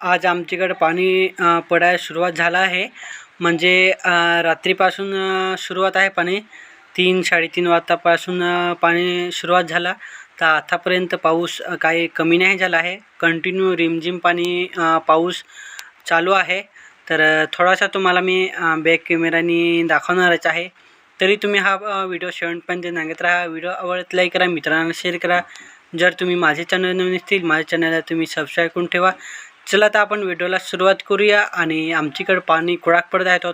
आज आमच्याकडं पाणी पडायला सुरुवात झाला आहे. म्हणजे रात्रीपासून सुरुवात आहे पाणी. तीन साडेतीन वाजतापासून पाणी सुरुवात झाला. तर आतापर्यंत पाऊस काही कमी नाही झाला आहे. कंटिन्यू रिमझिम पाणी पाऊस चालू आहे. तर थोडासा तुम्हाला मी बॅक कॅमेरानी दाखवणारच आहे. तरी तुम्ही हा व्हिडिओ शेवटपर्यंत सांगत राहा. व्हिडिओ आवडत लाईक करा मित्रांना शेअर करा. जर तुम्ही माझे चॅनल नवीन असतील माझ्या चॅनलला तुम्ही सबस्क्राईब करून ठेवा. चला तर आपण व्हिडिओला सुरुवात करूया आणि आमच्याकडे पाणी कुळाक पडत आहे तो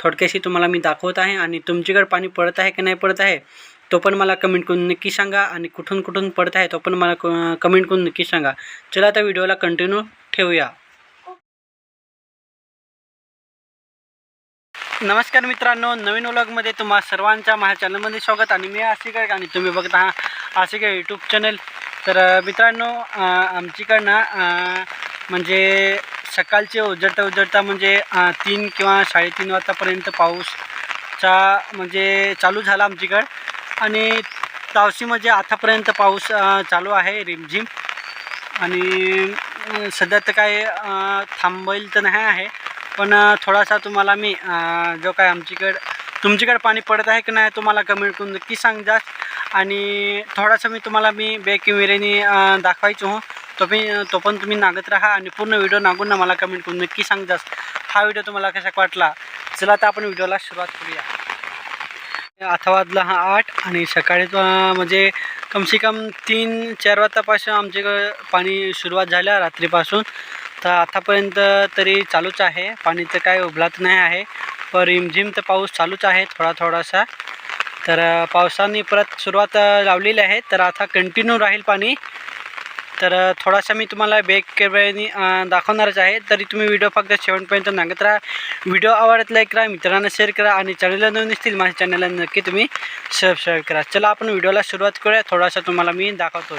थोडक्याशी तुम्हाला मी दाखवत आहे. आणि तुमच्याकडे पाणी पडत आहे की नाही पडत आहे तो पण मला कमेंट करून नक्की सांगा. आणि कुठून कुठून पडत आहे तो पण मला कमेंट करून नक्की सांगा. चला तर व्हिडिओला कंटिन्यू ठेवूया. नमस्कार मित्रांनो नवीन व्लॉगमध्ये तुम्हा सर्वांच्या माझ्या चॅनलमध्ये स्वागत. आणि मी आशिकर आणि तुम्ही बघत आहात आशिकर यूट्यूब चॅनल तर मित्रांनो आमच्याकडनं म्हणजे सकाळचे उजळता उजळता म्हणजे तीन किंवा साडेतीन वाजतापर्यंत पाऊसचा म्हणजे चालू झाला आमच्याकडं. आणि तावशी म्हणजे आतापर्यंत पाऊस चालू आहे रिमझिम. आणि सध्या तर काय थांबेल तर नाही आहे. पण थोडासा तुम्हाला मी जो काय आमच्याकडं तुमच्याकडे पाणी पडत आहे की नाही तुम्हाला कमेंट करून नक्की सांगा. आणि थोडासा मी तुम्हाला मी बॅक कॅमेऱ्याने दाखवायचो. हो तुम्ही तो पण तुम्ही नागत राहा आणि पूर्ण व्हिडिओ नागून ना मला कमेंट करून नक्की सांगा हा व्हिडिओ तुम्हाला कसा वाटला? चला तर आपण व्हिडिओला सुरुवात करूया. आता वाजला हा आठ आणि सकाळी म्हणजे कमसे कम तीन चार वाजतापासून आमच्याकडं पाणी सुरुवात झाल्या रात्रीपासून. तर आतापर्यंत तरी चालूच आहे. पाणी तर काय उभलात नाही आहे. पण रिमझिम तर पाऊस चालूच आहे थोडा थोडासा. तर पावसाने परत सुरुवात लावलेली आहे. तर आता कंटिन्यू राहील पाणी. तर थोडासा मी तुम्हाला बेक केवळी दाखवणारच आहे. तरी तुम्ही व्हिडिओ फक्त शेवटपर्यंत नागत राहा. व्हिडिओ आवडत लाईक करा मित्रांना शेअर करा आणि चॅनलला नवीन असतील माझ्या चॅनलला नक्की तुम्ही सबस्क्राईब करा. चला आपण व्हिडिओला सुरुवात करूया. थोडासा तुम्हाला मी दाखवतो